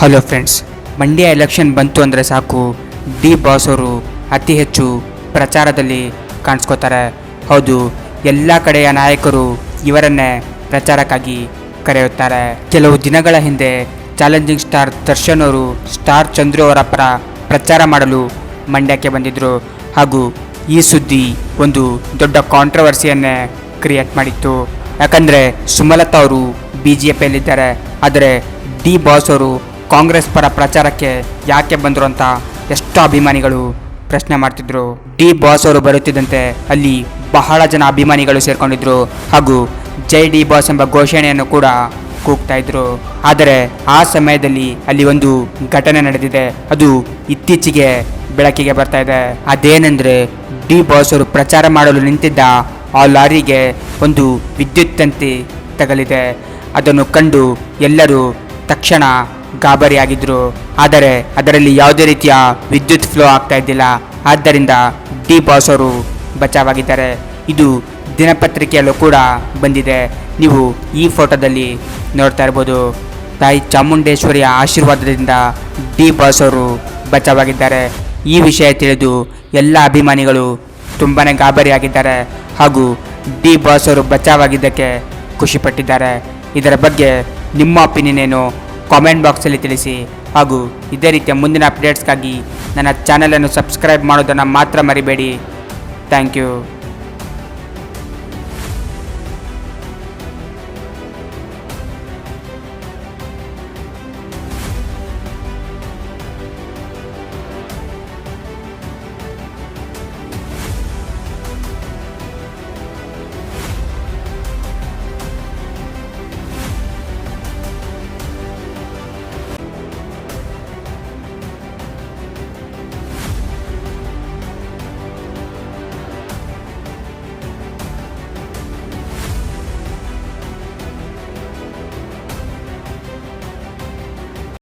Hello friends Mandya election ಬಂತು ಅಂದರೆ ಸಾಕು. ಡಿ ಬಾಸ್ ಅವರು ಅತಿ ಹೆಚ್ಚು ಪ್ರಚಾರದಲ್ಲಿ ಕಾಣಿಸ್ಕೋತಾರೆ. ಹೌದು, ಎಲ್ಲ ಕಡೆಯ ನಾಯಕರು ಇವರನ್ನೇ ಪ್ರಚಾರಕ್ಕಾಗಿ ಕರೆಯುತ್ತಾರೆ. ಕೆಲವು ದಿನಗಳ ಹಿಂದೆ ಚಾಲೆಂಜಿಂಗ್ ಸ್ಟಾರ್ ದರ್ಶನ್ ಅವರು ಸ್ಟಾರ್ ಚಂದ್ರು ಅವರ ಪರ ಪ್ರಚಾರ ಮಾಡಲು ಮಂಡ್ಯಕ್ಕೆ ಬಂದಿದ್ದರು ಹಾಗೂ ಈ ಸುದ್ದಿ ಒಂದು ದೊಡ್ಡ ಕಾಂಟ್ರವರ್ಸಿಯನ್ನೇ ಕ್ರಿಯೇಟ್ ಮಾಡಿತ್ತು. ಯಾಕಂದರೆ ಸುಮಲತಾ ಅವರು ಬಿ ಜೆ ಪಿಯಲ್ಲಿದ್ದಾರೆ ಆದರೆ ಡಿ ಬಾಸ್ ಅವರು ಕಾಂಗ್ರೆಸ್ ಪರ ಪ್ರಚಾರಕ್ಕೆ ಯಾಕೆ ಬಂದರು ಅಂತ ಎಷ್ಟು ಅಭಿಮಾನಿಗಳು ಪ್ರಶ್ನೆ ಮಾಡ್ತಿದ್ರು. ಡಿ ಬಾಸ್ ಅವರು ಬರುತ್ತಿದ್ದಂತೆ ಅಲ್ಲಿ ಬಹಳ ಜನ ಅಭಿಮಾನಿಗಳು ಸೇರ್ಕೊಂಡಿದ್ರು ಹಾಗೂ ಜೈ ಡಿ ಬಾಸ್ ಎಂಬ ಘೋಷಣೆಯನ್ನು ಕೂಡ ಕೂಗ್ತಾ ಇದ್ರು. ಆದರೆ ಆ ಸಮಯದಲ್ಲಿ ಅಲ್ಲಿ ಒಂದು ಘಟನೆ ನಡೆದಿದೆ. ಅದು ಇತ್ತೀಚೆಗೆ ಬೆಳಕಿಗೆ ಬರ್ತಾ ಇದೆ. ಅದೇನೆಂದ್ರೆ ಡಿ ಬಾಸ್ ಅವರು ಪ್ರಚಾರ ಮಾಡಲು ನಿಂತಿದ್ದ ಆ ಲಾರಿಗೆ ಒಂದು ವಿದ್ಯುತ್ ತಂತಿ ತಗಲಿದೆ. ಅದನ್ನು ಕಂಡು ಎಲ್ಲರೂ ತಕ್ಷಣ ಗಾಬರಿಯಾಗಿದ್ದರು ಆದರೆ ಅದರಲ್ಲಿ ಯಾವುದೇ ರೀತಿಯ ವಿದ್ಯುತ್ ಫ್ಲೋ ಆಗ್ತಾ ಇದ್ದಿಲ್ಲ. ಆದ್ದರಿಂದ ಡಿ ಬಾಸ್ ಅವರು ಬಚಾವಾಗಿದ್ದಾರೆ. ಇದು ದಿನಪತ್ರಿಕೆಯಲ್ಲೂ ಕೂಡ ಬಂದಿದೆ. ನೀವು ಈ ಫೋಟೋದಲ್ಲಿ ನೋಡ್ತಾ ಇರ್ಬೋದು. ತಾಯಿ ಚಾಮುಂಡೇಶ್ವರಿಯ ಆಶೀರ್ವಾದದಿಂದ ಡಿ ಬಾಸ್ ಅವರು ಬಚಾವಾಗಿದ್ದಾರೆ. ಈ ವಿಷಯ ತಿಳಿದು ಎಲ್ಲ ಅಭಿಮಾನಿಗಳು ತುಂಬಾ ಗಾಬರಿಯಾಗಿದ್ದಾರೆ. ಹಾಗೂ ಡಿ ಬಾಸ್ ಅವರು ಬಚಾವಾಗಿದ್ದಕ್ಕೆ ಖುಷಿಪಟ್ಟಿದ್ದಾರೆ. ಇದರ ಬಗ್ಗೆ ನಿಮ್ಮ ಒಪಿನಿಯನ್ ಏನು? ಕಾಮೆಂಟ್ ಬಾಕ್ಸಲ್ಲಿ ತಿಳಿಸಿ. ಹಾಗೂ ಇದೇ ರೀತಿಯ ಮುಂದಿನ ಅಪ್ಡೇಟ್ಸ್ಗಾಗಿ ನನ್ನ ಚಾನಲನ್ನು ಸಬ್ಸ್ಕ್ರೈಬ್ ಮಾಡೋದನ್ನು ಮಾತ್ರ ಮರಿಬೇಡಿ. Thank you